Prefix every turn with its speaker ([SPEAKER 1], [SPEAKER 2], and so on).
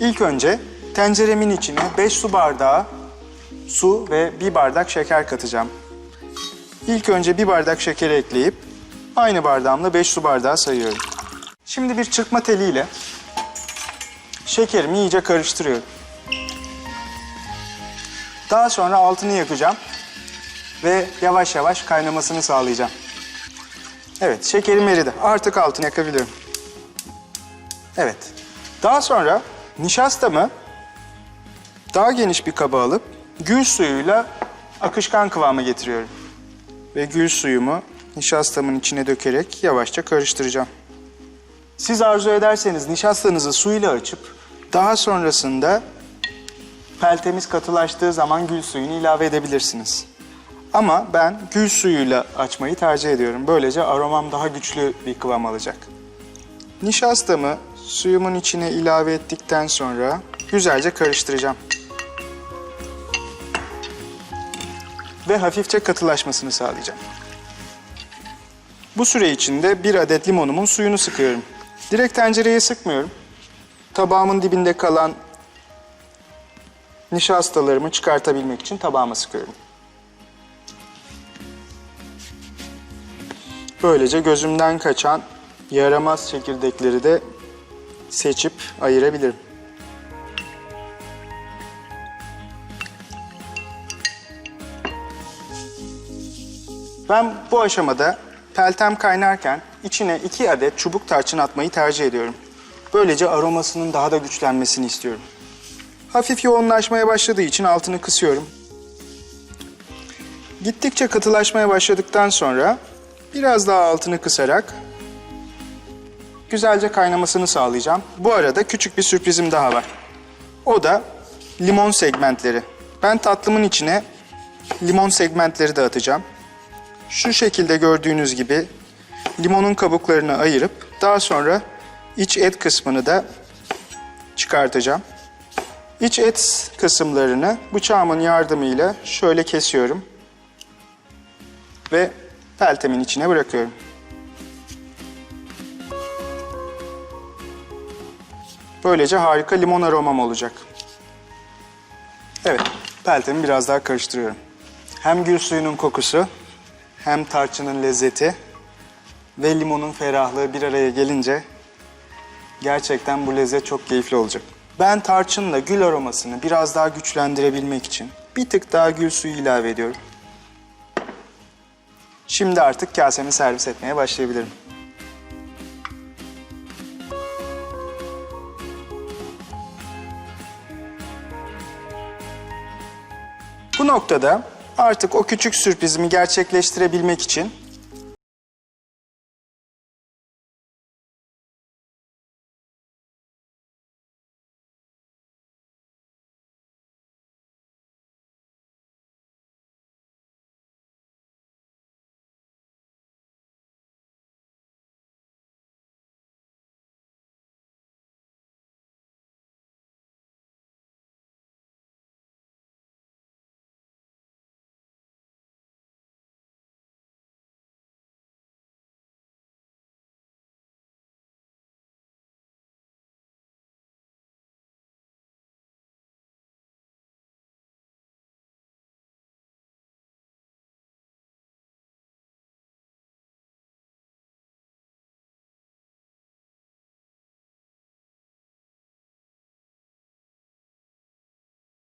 [SPEAKER 1] İlk önce tenceremin içine 5 su bardağı su ve 1 bardak şeker katacağım. İlk önce 1 bardak şekeri ekleyip aynı bardağımla 5 su bardağı sayıyorum. Şimdi bir çırpma teliyle şekerimi iyice karıştırıyorum. Daha sonra altını yakacağım ve yavaş yavaş kaynamasını sağlayacağım. Evet, şekerim eridi. Artık altını yakabilirim. Evet. Daha sonra nişastamı daha geniş bir kaba alıp gül suyuyla akışkan kıvama getiriyorum. Ve gül suyumu nişastamın içine dökerek yavaşça karıştıracağım. Siz arzu ederseniz nişastanızı suyla açıp daha sonrasında peltemiz katılaştığı zaman gül suyunu ilave edebilirsiniz. Ama ben gül suyuyla açmayı tercih ediyorum. Böylece aromam daha güçlü bir kıvam alacak. Nişastamı suyumun içine ilave ettikten sonra güzelce karıştıracağım. Ve hafifçe katılaşmasını sağlayacağım. Bu süre içinde bir adet limonumun suyunu sıkıyorum. Direkt tencereye sıkmıyorum. Tabağımın dibinde kalan nişastalarımı çıkartabilmek için tabağıma sıkıyorum. Böylece gözümden kaçan yaramaz çekirdekleri de seçip ayırabilirim. Ben bu aşamada peltem kaynarken içine iki adet çubuk tarçın atmayı tercih ediyorum. Böylece aromasının daha da güçlenmesini istiyorum. Hafif yoğunlaşmaya başladığı için altını kısıyorum. Gittikçe katılaşmaya başladıktan sonra biraz daha altını kısarak güzelce kaynamasını sağlayacağım. Bu arada küçük bir sürprizim daha var. O da limon segmentleri. Ben tatlımın içine limon segmentleri de atacağım. Şu şekilde gördüğünüz gibi limonun kabuklarını ayırıp daha sonra iç et kısmını da çıkartacağım. İç et kısımlarını bıçağımın yardımıyla şöyle kesiyorum ve peltemin içine bırakıyorum. Böylece harika limon aromam olacak. Evet, peltemi biraz daha karıştırıyorum. Hem gül suyunun kokusu, hem tarçının lezzeti ve limonun ferahlığı bir araya gelince gerçekten bu lezzet çok keyifli olacak. Ben tarçınla gül aromasını biraz daha güçlendirebilmek için bir tık daha gül suyu ilave ediyorum. Şimdi artık kasemi servis etmeye başlayabilirim. Bu noktada artık o küçük sürprizimi gerçekleştirebilmek için